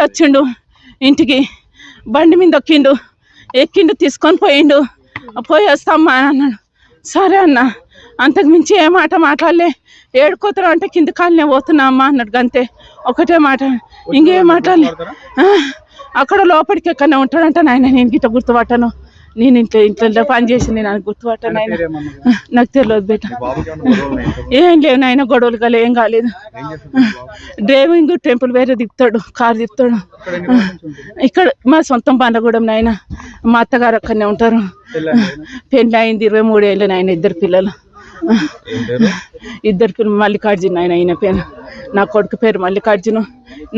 అబ్బాయి వచ్చిండు. ఇంటికి బండి మీద ఎక్కిండు. ఎక్కిండు తీసుకొని పోయిండు. పోయి వస్తామ్మా అన్నాడు. సరే అన్న అంతకు మించి ఏ మాట మాట్లాడలే. ఏడుకోతారు అంటే కింద కాలనే పోతున్నా అమ్మా అన్నాడు అంతే ఒకటే మాట. ఇంకేం మాట్లాడలే. అక్కడ లోపలికి ఎక్కడనే ఉంటాడంట నాయన నేను గిట్ట గుర్తుపట్టను. నేను ఇంట్లో ఇంట్లో పని చేసి నేను ఆయన గుర్తుపట్టను ఆయన నాకు తెలియదు బేట. ఏం లేవు నాయన గొడవలు కాలే ఏం కాలేదు. డ్రైవింగ్ టెంపుల్ వేరే దిగుతాడు కారు దిగుతాడు. ఇక్కడ మా సొంతం బండగూడెం నాయన. మా అత్తగారు అక్కడనే ఉంటారు. పెళ్ళి అయింది ఇరవై మూడేళ్ళు నాయన ఇద్దరు పిల్లలు. ఇద్దరు పిల్లలు మల్లికార్జున ఆయన ఆయన పేరు. నా కొడుకు పేరు మల్లికార్జున.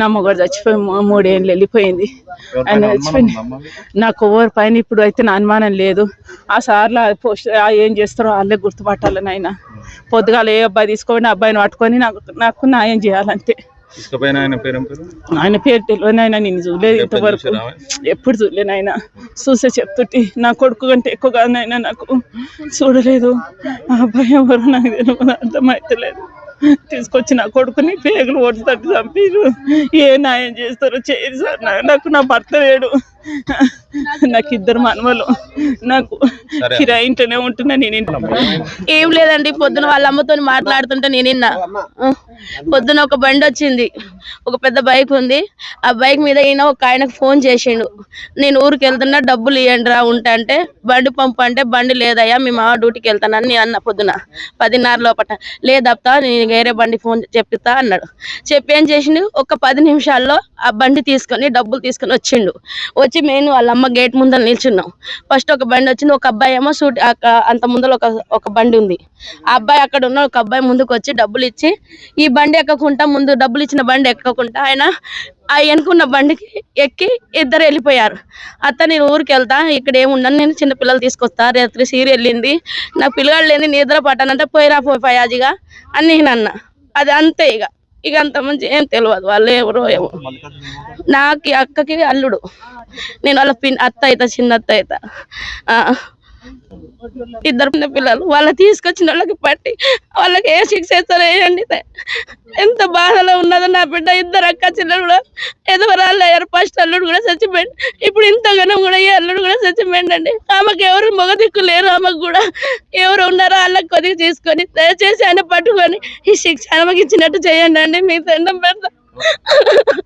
నా మొగడు చచ్చిపోయి మూడేళ్ళు వెళ్ళిపోయింది. ఆయన చచ్చిపోయింది నాకు ఎవరి పైన ఇప్పుడు అయితే నా అనుమానం లేదు. ఆ సార్లు పోస్ట్ ఏం చేస్తారో వాళ్ళే గుర్తుపట్టాలని ఆయన పొద్దుగాల ఏ అబ్బాయి తీసుకొని అబ్బాయిని పట్టుకొని నాకు నాకు న్యాయం చేయాలంతే. ఆయన పేరు ఏం పేరు? ఆయన పేరు తెలియని ఆయన నేను చూడలేదు ఇంతవరకు. ఎప్పుడు చూడలేను ఆయన చూసే చెప్తుంటే నా కొడుకు కంటే ఎక్కువగా ఆయన నాకు. చూడలేదు. ఆ అబ్బాయి ఎవరు నాకు తెలియదు అర్థమవుతలేదు తీసుకొచ్చి నా కొడుకుని పేగులు ఓడితట్టు చంపిరు ఏ న్యాయం చేస్తారో చేయరు సార్ నా- నాకు నా భర్త లేడు. నాకు ఇద్దరు మనవలు. నాకు కిరాయి ఇంటనే ఉంటున్నా నేను ఏం లేదండి పొద్దున వాళ్ళ అమ్మతో మాట్లాడుతుంటే నేను విన్నా. ఆ, పొద్దున ఒక బండి వచ్చింది ఒక పెద్ద బైక్ ఉంది. ఆ బైక్ మీద ఈయన ఒక ఆయనకు ఫోన్ చేసిండు. నేను ఊరికి వెళ్తున్నా డబ్బులు ఇవ్వండి రా ఉంటా అంటే బండి పంపు అంటే బండి లేదయ్యా మీ మామ డ్యూటీకి వెళ్తానని నేను అన్న పొద్దున. పదిన్నర లోపట లేదప్తా నేను వేరే బండి ఫోన్ చెప్పిస్తా అన్నాడు. చెప్పి ఏం చేసిండు? ఒక పది నిమిషాల్లో ఆ బండి తీసుకొని డబ్బులు తీసుకొని వచ్చిండు. వచ్చి మేము వాళ్ళ అమ్మ గేట్ ముందర నిల్చున్నాం. ఫస్ట్ ఒక బండి వచ్చింది ఒక అబ్బాయి ఏమో సూట్ అంత ముందర ఒక ఒక బండి ఉంది. ఆ అబ్బాయి అక్కడ ఉన్న ఒక అబ్బాయి ముందుకు వచ్చి డబ్బులు ఇచ్చి ఈ బండి ఎక్కకుండా ముందు డబ్బులు ఇచ్చిన బండి ఎక్కకుండా ఆయన ఆ వెనుకున్న బండికి ఎక్కి ఇద్దరు వెళ్ళిపోయారు. అత్త నేను ఊరికి వెళ్తా ఇక్కడ ఏముండను నేను చిన్న పిల్లలు తీసుకొస్తా రాత్రి సీరియల్ వెళ్ళింది. నా పిల్లగాడు లేని నిద్ర పట్టానంటే పోయిరా పోయి పయాజిగా అని నేను అన్న. అది అంతే ఇక. ఇక అంత మంచి ఏం తెలియదు వాళ్ళు ఎవరో ఏమో. నాకు అక్కకి అల్లుడు. నేను వాళ్ళ పిన్ అత్త అవుతా చిన్న అత్త అవుతా ఇద్దరు పిల్లలు వాళ్ళ తీసుకొచ్చిన వాళ్ళకి పట్టి వాళ్ళకి ఏ శిక్ష వేస్తారో వేయండి ఎంత బాధలో ఉన్నదో నా బిడ్డ ఇద్దరు అక్క చెల్లెలు కూడా ఎదువరాళ్ళు అయ్యారు. ఫస్ట్ అల్లుడు కూడా చచ్చిపోయింది ఇప్పుడు ఇంతగానో కూడా ఈ అల్లుడు కూడా చచ్చిపోయింది అండి ఆమెకు ఎవరు మొగ దిక్కు లేరు ఆమెకు కూడా ఎవరు ఉన్నారో వాళ్ళకి కొద్దిగా తీసుకొని దయచేసి ఆయన పట్టుకొని ఈ శిక్ష ఆమెకి ఇచ్చినట్టు చేయండి అండి. మీ దండం పెడతా